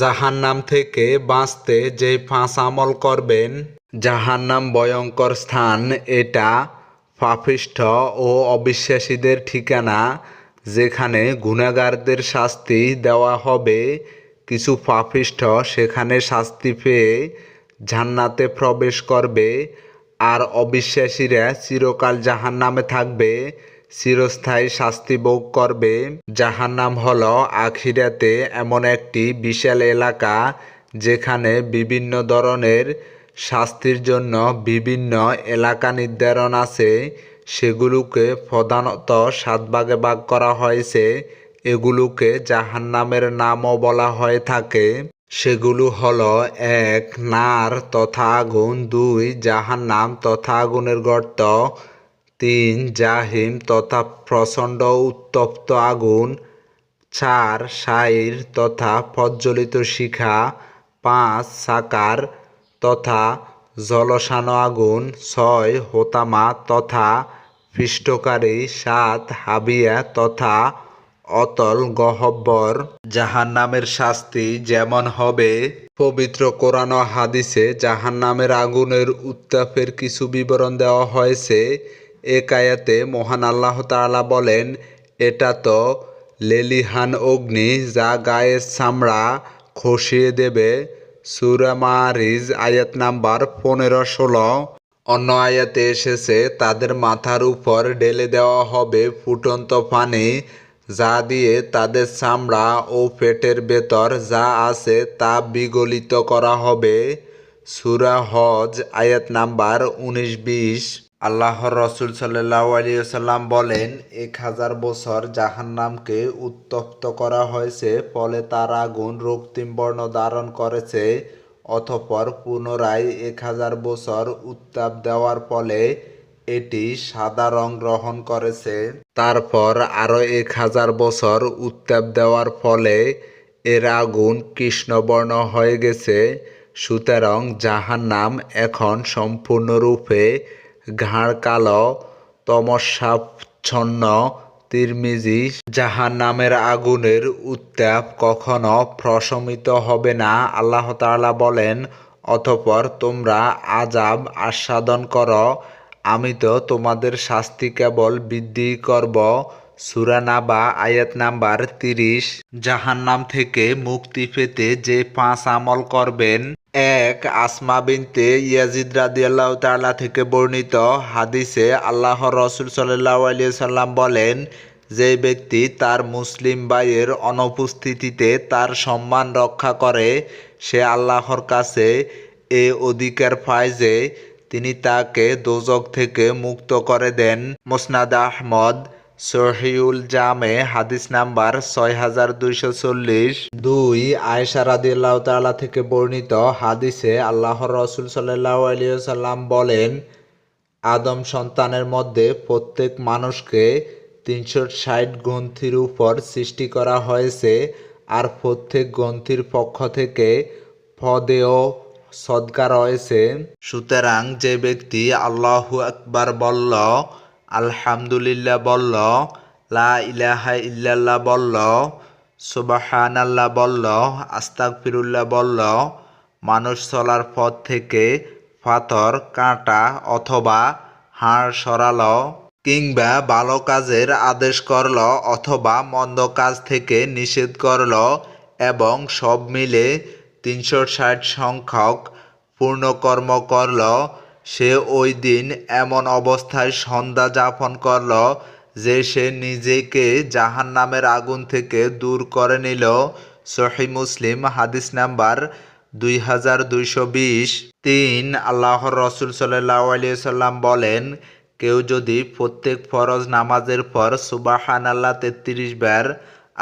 জাহান্নাম থেকে বাঁচতে যে ফাঁস আমল করবেন, জাহান্নাম ভয়ঙ্কর স্থান এটা পাপিষ্ঠ ও অবিশ্বাসীদের ঠিকানা, যেখানে গুণাগারদের শাস্তি দেওয়া হবে। কিছু পাপিষ্ঠ সেখানে শাস্তি পেয়ে জান্নাতে প্রবেশ করবে, আর অবিশ্বাসীরা চিরকাল জাহান্নামে থাকবে। চিরস্থায়ী শাস্তি ভোগ করবে। যাহার নাম হল আখিরাতে এমন একটি বিশাল এলাকা যেখানে বিভিন্ন ধরনের শাস্তির জন্য বিভিন্ন এলাকা নির্ধারণ আছে। সেগুলোকে প্রধানত সাত ভাগে ভাগ করা হয়েছে। এগুলোকে জাহান্নামের নামও বলা হয়ে থাকে। সেগুলো হলো এক, নার তথা আগুন দুই, জাহান্নাম তথা আগুনের গর্ত তিন জাহিম তথা প্রচণ্ড উত্তপ্ত আগুন, চার সাইর তথা প্রজ্বলিত শিখা, পাঁচ সাকার তথা জলসানো আগুন, ছয় হোতামা তথা পৃষ্ঠকারী, সাত হাবিয়া তথা অতল গহব্বর। জাহান্নামের শাস্তি যেমন হবে, পবিত্র কোরআন হাদিসে জাহান্নামের আগুনের উত্তাপের কিছু বিবরণ দেওয়া হয়েছে। এ কায়াতে মহান আল্লাহ তাআলা বলেন, এটা তো লেলিহান অগ্নি যা গায়ের চামড়া খসিয়ে দেবে। সুরা মারিজ আয়াত নাম্বার পনেরো ষোলো। অন্য আয়াতে এসেছে, তাদের মাথার উপর ঢেলে দেওয়া হবে ফুটন্ত পানি যা দিয়ে তাদের চামড়া ও পেটের ভেতর যা আছে তা বিগলিত করা হবে। সুরা হজ আয়াত নাম্বার উনিশ বিশ। আল্লাহর রসুল সাল্লাহ বলেন, এক হাজার বছর জাহান্নামকে উত্তপ্ত করা হয়েছে, ফলে তার আগুন রক্তিম বর্ণ ধারণ করেছে, অতঃপর পুনরায় এক হাজার বছর উত্তাপ দেওয়ার ফলে এটি সাদা রং গ্রহণ করেছে। তারপর আরও এক হাজার বছর উত্তাপ দেওয়ার ফলে এর আগুন কৃষ্ণবর্ণ হয়ে গেছে। সুতরাং জাহান্নাম এখন সম্পূর্ণরূপে ঘাড় কালো তমসাচ্ছন্ন তিরমিজি জাহান নামের আগুনের উত্তাপ কখনো প্রশমিত হবে না। আল্লাহ তাআলা বলেন, অতঃপর তোমরা আজাব আস্বাদন করো। আমি তো তোমাদের শাস্তি কেবল বৃদ্ধি করব। সুরানাবা আয়াত নাম্বার তিরিশ। জাহান্নাম থেকে মুক্তি পেতে যে পাঁচ আমল করবেন এক আসমা বিনতে ইয়াজিদ রাদিয়াল্লাহ তাআলা থেকে বর্ণিত হাদিসে আল্লাহর রসুল সাল্লাহ আলিয়া সাল্লাম বলেন, যে ব্যক্তি তার মুসলিম ভাইয়ের অনুপস্থিতিতে তার সম্মান রক্ষা করে, সে আল্লাহর কাছে এ অধিকার পায় যে তিনি তাকে দোজক থেকে মুক্ত করে দেন। মোসনাদ আহমদ সহিউল জামে, হাদিস নাম্বার ছয় হাজার দুইশো চল্লিশ দুই আয়সা রাদিয়াল্লাহ তাআলা থেকে বর্ণিত হাদিসে আল্লাহর রসুল সাল্লাহ আলিয়া সাল্লাম বলেন, আদম সন্তানের মধ্যে প্রত্যেক মানুষকে তিনশো ষাট গ্রন্থির উপর সৃষ্টি করা হয়েছে আর প্রত্যেক গ্রন্থির পক্ষ থেকে পদেও সদকা রয়েছে। সুতরাং যে ব্যক্তি আল্লাহু আকবার বলল আলহামদুলিল্লাহ বলল, লা ইলাহা ইল্লাল্লাহ বলল সুবাহান আল্লাহ বলল আস্তাক ফিরুল্লাহ বলল, মানুষ চলার পথ থেকে পাথর, কাঁটা অথবা হাড় সরাল কিংবা ভালো কাজের আদেশ করল অথবা মন্দ কাজ থেকে নিষেধ করল এবং সব মিলে তিনশো ষাট সংখ্যক পূর্ণকর্ম করল সে ওই দিন এমন অবস্থায় সন্ধ্যা যাপন করল যে সে নিজেকে জাহান নামের আগুন থেকে দূর করে নিল। সহি মুসলিম, হাদিস নাম্বার দুই হাজার দুইশো বিশ। তিন, আল্লাহর রসুল সাল্লাহ আলিয়া সাল্লাম বলেন, কেউ যদি প্রত্যেক ফরজ নামাজের পর সুবাহান আল্লাহ তেত্রিশ বার,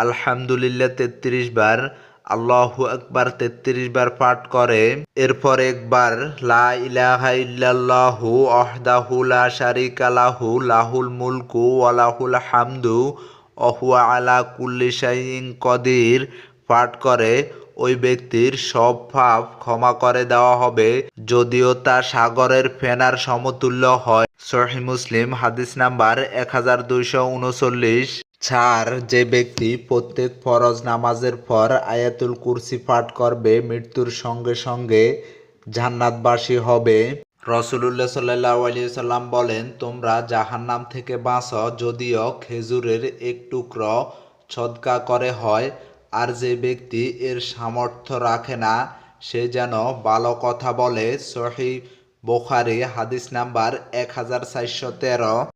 আলহামদুলিল্লাহ তেত্রিশ বার আল্লাহু আকবার তেত্রিশ বার পাঠ করে, এরপর একবার, লা ইলাহা ইল্লাল্লাহু অহদাহু লা শারিকা লাহু, লাহুল মুলকু ওয়ালাহুল হামদু অহুয়া আলা কুল্লি শাইইন কদির, পাঠ করে, ওই ব্যক্তির সব পাপ ক্ষমা করে দেওয়া হবে, যদিও তা সাগরের ফেনার সমতুল্য হয়। সহি মুসলিম, হাদিস নাম্বার এক হাজার দুইশো উনচল্লিশ। চার যে ব্যক্তি প্রত্যেক ফরজ নামাজের পর আয়াতুল কুরসি পাঠ করবে, মৃত্যুর সঙ্গে সঙ্গে জান্নাতবাসী হবে। রসুলুল্লাহ সাল্লাহ সাল্লাম বলেন, তোমরা জাহান্নাম থেকে বাঁচো, যদিও খেজুরের এক টুকরো ছদকা করে হয়, আর যে ব্যক্তি এর সামর্থ্য রাখে না, সে যেন ভালো কথা বলে। সহি বোখারি হাদিস নাম্বার এক হাজার চারশো তেরো।